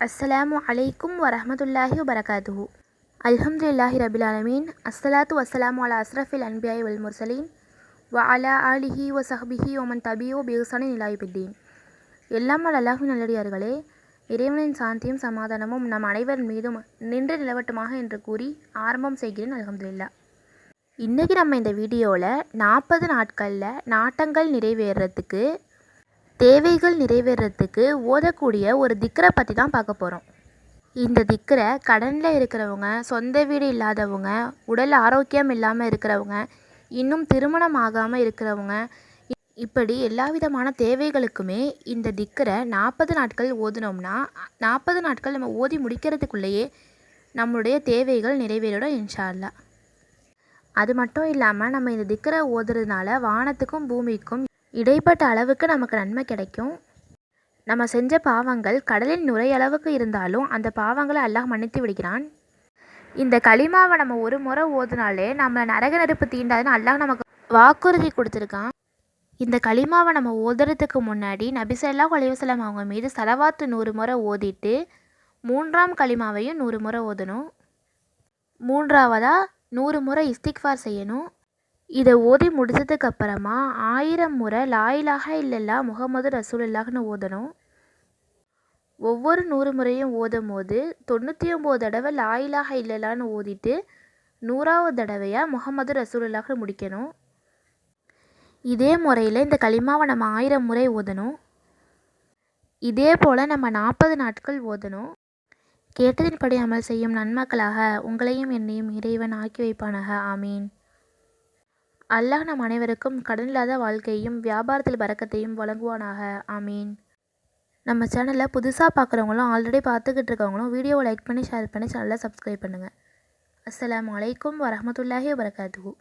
அஸ்ஸலாமு அலைக்கும் வரமத்துல்லாஹி வபரகாத்துஹு அல்ஹம்துலில்லாஹி ரபில் ஆலமீன் அஸ்ஸலாத்து வசலாம் அலா அஸ்ரஃபில் அன்பியாய் வல் முர்சலீன் வ அலா ஆலிஹி வ சஹ்பிஹி ஒமன் தபியோ பிஹுசானி நிலாயுபித்தீன் எல்லாம் அல்லாஹின் நல்லடியார்களே இறைவனின் சாந்தியும் சமாதானமும் நம் அனைவர் மீதும் நின்று நிலவட்டுமாக என்று கூறி ஆரம்பம் செய்கிறேன் அல்ஹம்துலில்லா இன்றைக்கி நம்ம இந்த வீடியோவில் நாற்பது நாட்களில் நாட்டங்கள் நிறைவேறத்துக்கு தேவைகள் நிறைவேறத்துக்கு ஓதக்கூடிய ஒரு திக்கரை பற்றி தான் பார்க்க போகிறோம் இந்த திக்கரை கடனில் இருக்கிறவங்க சொந்த வீடு இல்லாதவங்க உடல் ஆரோக்கியம் இல்லாமல் இருக்கிறவங்க இன்னும் திருமணம் ஆகாமல் இருக்கிறவங்க இ- இப்படி எல்லா விதமான தேவைகளுக்குமே இந்த திக்கரை நாற்பது நாட்கள் ஓதுனோம்னா நாற்பது நாட்கள் நம்ம ஓதி முடிக்கிறதுக்குள்ளேயே நம்மளுடைய தேவைகள் நிறைவேறிடும் இன்ஷால்லா அது மட்டும் இல்லாமல் நம்ம இந்த திக்கரை ஓதுறதுனால வானத்துக்கும் பூமிக்கும் இடைப்பட்ட அளவுக்கு நமக்கு நன்மை கிடைக்கும். நம்ம செஞ்ச பாவங்கள் கடலின் நுரையளவுக்கு இருந்தாலும் அந்த பாவங்களை அல்லாஹ் மன்னித்து விடுகிறான். இந்த களிமாவை நம்ம ஒரு முறை ஓதுனாலே நம்ம நரக நெருப்பு தீண்டாதுன்னு அல்லாஹ் நமக்கு வாக்குறுதி கொடுத்துருக்கான். இந்த களிமாவை நம்ம ஓதுறதுக்கு முன்னாடி நபிசல்லா அலைவசலம் அவங்க மீது செலவாத்து நூறு முறை ஓதிட்டு மூன்றாம் களிமாவையும் நூறு முறை ஓதணும். மூன்றாவதாக நூறு முறை இஸ்திக்ஃபார் செய்யணும். இதை ஓதி முடிச்சதுக்கு அப்புறமா ஆயிரம் முறை லாயிலாக இல்லல்லா முகமது ரசூலுல்லாஹ்னு ஓதணும். ஒவ்வொரு நூறு முறையும் ஓதும் போது தொண்ணூற்றி ஒம்பது தடவை லாயிலாக இல்லலான்னு ஓதிட்டு நூறாவது தடவையாக முகமது ரசூலுல்லாஹ்னு முடிக்கணும். இதே முறையில் இந்த களிமாவை நம்ம ஆயிரம் முறை ஓதணும். இதே போல் நம்ம நாற்பது நாட்கள் ஓதணும். கேட்டதின்படி அமல் செய்யும் நன்மக்களாக உங்களையும் என்னையும் இறைவன் ஆக்கி வைப்பானாக. ஆமீன். அல்லாஹ் நம் அனைவருக்கும் கடனில்லாத வாழ்க்கையும் வியாபாரத்தில் பறக்கத்தையும் வழங்குவானாக. ஆமீன். நம்ம சேனலை புதுசாக பார்க்குறவங்களும் ஆல்ரெடி பார்த்துக்கிட்டு இருக்கவங்களும் வீடியோவை லைக் பண்ணி ஷேர் பண்ணி சேனலை சப்ஸ்கிரைப் பண்ணுங்கள் அஸ்லாம் வலைக்கம் வரமத்துல்லாஹி வரகாத்து